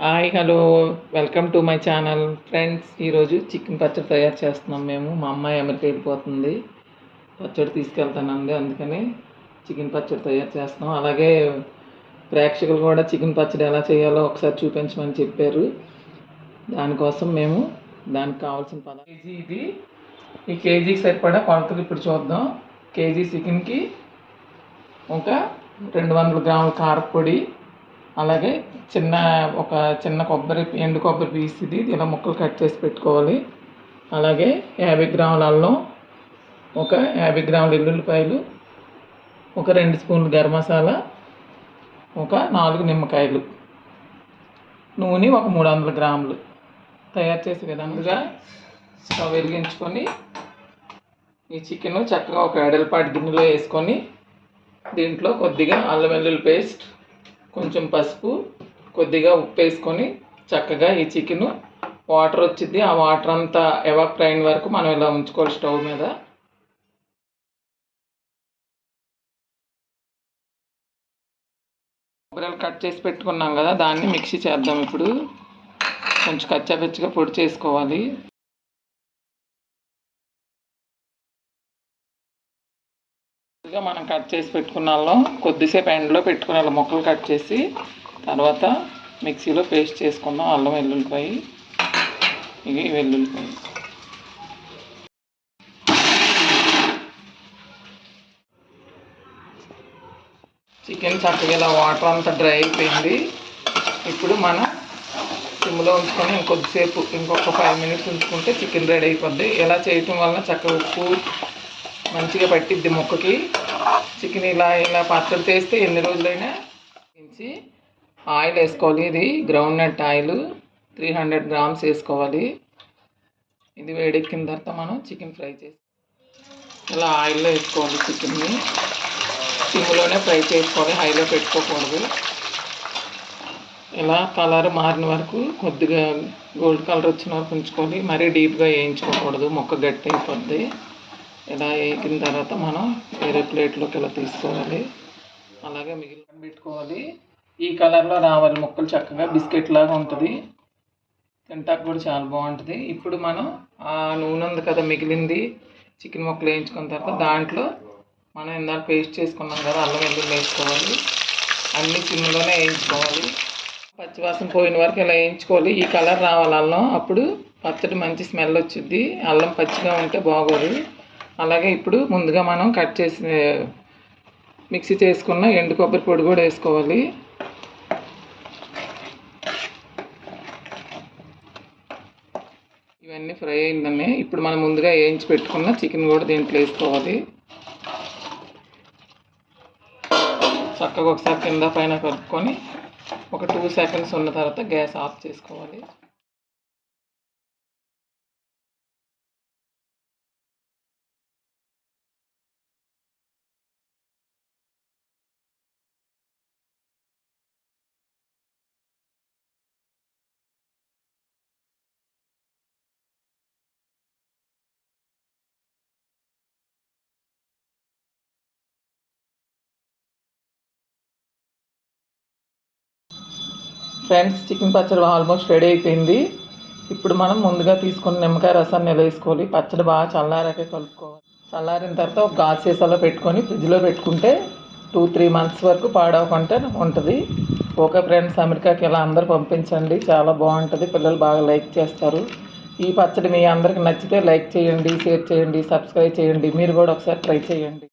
Hi hello welcome to my channel friends ఈరోజు chicken పచ్చడి తయారు చేస్తున్నాం మేము. మా అమ్మాయి అమెరికా వెళ్ళిపోతుంది. పచ్చడి తీసుకెళ్తానంది. అందుకని చికెన్ పచ్చడి తయారు చేస్తున్నాం. అలాగే ప్రేక్షకులు కూడా చికెన్ పచ్చడి ఎలా చేయాలో ఒకసారి చూపించమని చెప్పారు. దానికోసం మేము దానికి కావాల్సిన పద కేజీ ఇది. ఈ కేజీకి సరిపడా కొలతలు ఇప్పుడు చూద్దాం. కేజీ చికెన్కి ఒక రెండు వందల గ్రాముల కారపొడి అలాగే చిన్న ఒక చిన్న కొబ్బరి ఎండు కొబ్బరి పీస్ ఇది. ఇలా ముక్కలు కట్ చేసి పెట్టుకోవాలి. అలాగే యాభై గ్రాముల అల్లం ఒక యాభై గ్రాముల ఎల్లుల్లిపాయలు ఒక రెండు స్పూన్లు గరం మసాలా ఒక నాలుగు నిమ్మకాయలు నూనె ఒక మూడు వందల గ్రాములు. తయారు చేసే విధంగా స్టవ్ వెలిగించుకొని ఈ చికెన్ చక్కగా ఒక ఎడలపాటి గిన్నెలో వేసుకొని దీంట్లో కొద్దిగా అల్లం వెల్లుల్లి పేస్ట్ కొంచెం పసుపు కొద్దిగా ఉప్పు వేసుకొని చక్కగా ఈ చికెన్ వాటర్ వచ్చింది ఆ వాటర్ అంతా ఎవాప్రైన్ వరకు మనం ఇలా ఉంచుకోవాలి స్టవ్ మీద. కొబ్బరిలు కట్ చేసి పెట్టుకున్నాం కదా దాన్ని మిక్సీ చేద్దాం ఇప్పుడు. కొంచెం కచ్చాపచ్చిగా పొడి చేసుకోవాలి. మనం కట్ చేసి పెట్టుకున్నాలో కొద్దిసేపు ఎండలో పెట్టుకున్న ముక్కలు కట్ చేసి తర్వాత మిక్సీలో పేస్ట్ చేసుకుందాం అల్లం వెల్లుల్లిపాయ. ఇవి వెల్లుల్లిపాయ చికెన్ చక్కగా ఇలా వాటర్ అంతా డ్రై అయిపోయింది. ఇప్పుడు మనం సిమ్లో ఉంచుకొని ఇంకొద్దిసేపు ఇంకొక ఫైవ్ మినిట్స్ ఉంచుకుంటే చికెన్ రెడీ అయిపోద్ది. ఇలా చేయటం వలన చక్కగా ఉప్పు మంచిగా పట్టిద్ది ముక్కకి. చికెన్ ఇలా ఇలా పచ్చడి చేస్తే ఎన్ని రోజులైనా ఉంచి ఆయిల్ వేసుకోవాలి. ఇది groundnut oil three hundred grams వేసుకోవాలి. ఇది వేడెక్కిన తర్వాత మనం చికెన్ ఫ్రై చేసి ఇలా ఆయిల్లో వేసుకోవాలి చికెన్ని. సిమ్లోనే ఫ్రై చేసుకోవాలి హైలో పెట్టుకోకూడదు. ఇలా కలర్ మారిన వరకు కొద్దిగా గోల్డ్ కలర్ వచ్చిన వరకు ఉంచుకోవాలి మరీ డీప్గా వేయించుకోకూడదు. మొక్క గట్టి అయిపోద్ది. ఇలా వేగిన తర్వాత మనం వేరే ప్లేట్లోకి ఇలా తీసుకోవాలి? అలాగే మిగిలిన పెట్టుకోవాలి. ఈ కలర్లో రావాలి ముక్కలు చక్కగా బిస్కెట్ లాగా ఉంటుంది. తింటాక కూడా చాలా బాగుంటుంది. ఇప్పుడు మనం ఆ నూనె ఉంది కదా మిగిలింది చికెన్ ముక్కలు వేయించుకున్న తర్వాత దాంట్లో మనం ఇందాక పేస్ట్ చేసుకున్నాం కదా అల్లం వెల్లుల్లి వేసుకోవాలి. అన్ని చిన్నలోనే వేయించుకోవాలి. పచ్చివాసన పోయిన వరకు ఇలా వేయించుకోవాలి. ఈ కలర్ రావాలి అల్లం. అప్పుడు పచ్చడి మంచి స్మెల్ వచ్చింది అల్లం పచ్చిగా ఉంటే బాగోదు. అలాగే ఇప్పుడు ముందుగా మనం కట్ చేసి మిక్సీ చేసుకున్న ఎండు కొబ్బరి పొడి కూడా వేసుకోవాలి. ఇవన్నీ ఫ్రై అయిందని. ఇప్పుడు మనం ముందుగా వేయించి పెట్టుకున్న చికెన్ కూడా దీంట్లో వేసుకోవాలి. చక్కగా ఒకసారి కింద పైన కలుపుకొని ఒక టూ సెకండ్స్ ఉన్న తర్వాత గ్యాస్ ఆఫ్ చేసుకోవాలి. ఫ్రెండ్స్ చికెన్ పచ్చడి ఆల్మోస్ట్ రెడీ అయిపోయింది. ఇప్పుడు మనం ముందుగా తీసుకున్న నిమ్మకాయ రసాన్ని వేసుకోవాలి? పచ్చడి బాగా చల్లారాక కలుపుకోవాలి. చల్లారిన తర్వాత ఒక గాజు సీసాలో పెట్టుకొని ఫ్రిడ్జ్లో పెట్టుకుంటే టూ త్రీ మంత్స్ వరకు పాడవకుండా ఉంటుంది. ఓకే ఫ్రెండ్స్ అమెరికాకి ఇలా అందరు పంపించండి. చాలా బాగుంటుంది. పిల్లలు బాగా లైక్ చేస్తారు. ఈ పచ్చడి మీ అందరికి నచ్చితే లైక్ చేయండి షేర్ చేయండి సబ్స్క్రైబ్ చేయండి. మీరు కూడా ఒకసారి ట్రై చేయండి.